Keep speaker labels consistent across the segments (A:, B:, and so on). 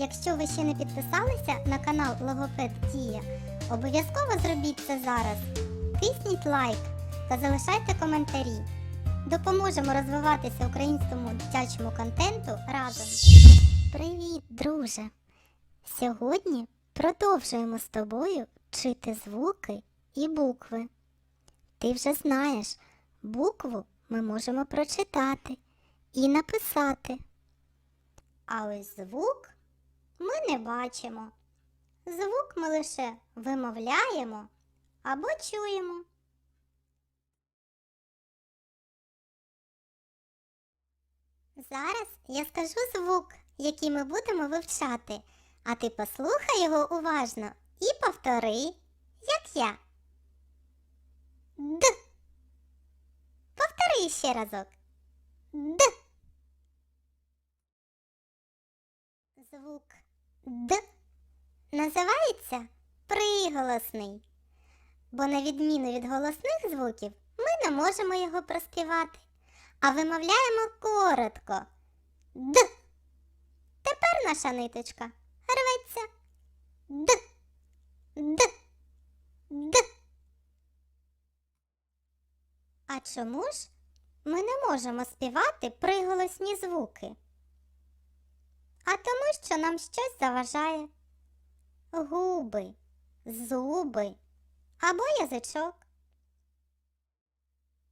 A: Якщо ви ще не підписалися на канал Логопед Дія, обов'язково зробіть це зараз. Тисніть лайк та залишайте коментарі. Допоможемо розвиватися українському дитячому контенту разом. Привіт, друже! Сьогодні продовжуємо з тобою вчити звуки і букви. Ти вже знаєш, букву ми можемо прочитати і написати. А ось звук ми не бачимо. Звук ми лише вимовляємо або чуємо. Зараз я скажу звук, який ми будемо вивчати, а ти послухай його уважно і повтори, як я. Д. Повтори ще разок. Д. Звук Д називається приголосний, бо на відміну від голосних звуків ми не можемо його проспівати, а вимовляємо коротко. Д. Тепер наша ниточка рветься. Д. Д. Д. А чому ж ми не можемо співати приголосні звуки? Що нам щось заважає. Губи, зуби або язичок.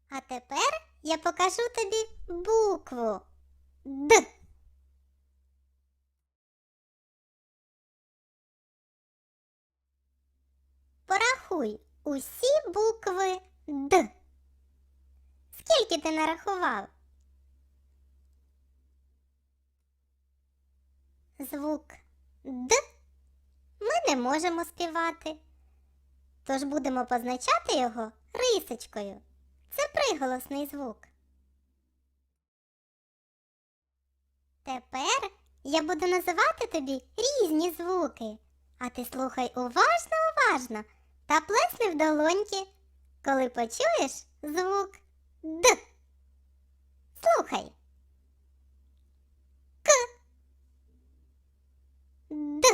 A: А тепер я покажу тобі букву Д. Порахуй усі букви Д. Скільки ти нарахував? Звук Д ми не можемо співати. Тож будемо позначати його рисочкою. Це приголосний звук. Тепер я буду називати тобі різні звуки, а ти слухай уважно, уважно та плесни в долоньки, коли почуєш звук Д. Слухай. К. Д.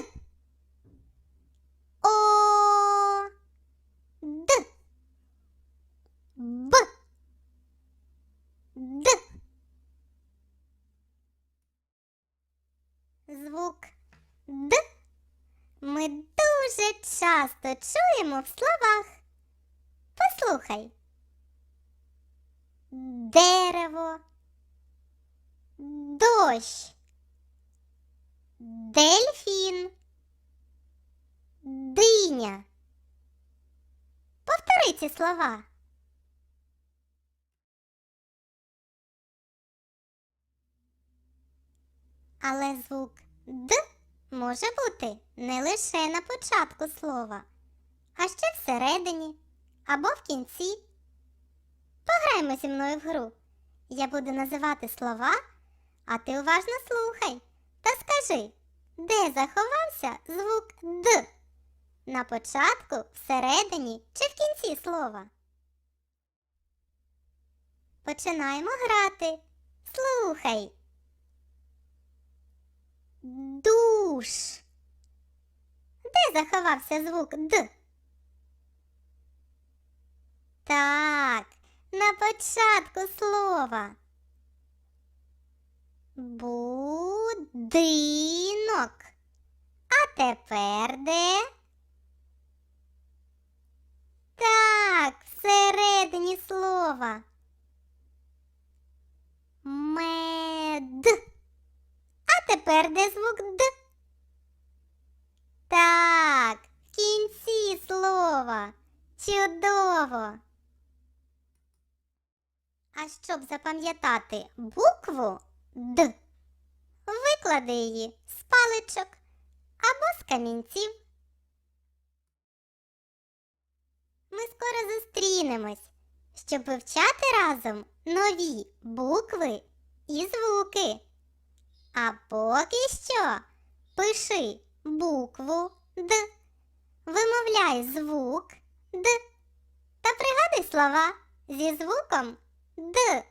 A: О. Д. Б. Д. Звук Д ми дуже часто чуємо в словах. Послухай. Дерево, дощ, дельфін, диня. Повтори ці слова. Але звук Д може бути не лише на початку слова, а ще всередині або в кінці. Пограємо зі мною в гру. Я буду називати слова, а ти уважно слухай та скажи, де заховався звук Д? На початку, всередині чи в кінці слова? Починаємо грати. Слухай. Душ. Де заховався звук Д? Так, на початку слова. Будинок. А тепер де? Так, всередині слова. Мед. Тепер де звук Д? Так, в кінці слова. Чудово. А щоб запам'ятати букву Д, виклади її з паличок або з камінців. Ми скоро зустрінемось, щоб вивчати разом нові букви і звуки. А поки що пиши букву Д, вимовляй звук Д та пригадай слова зі звуком Д.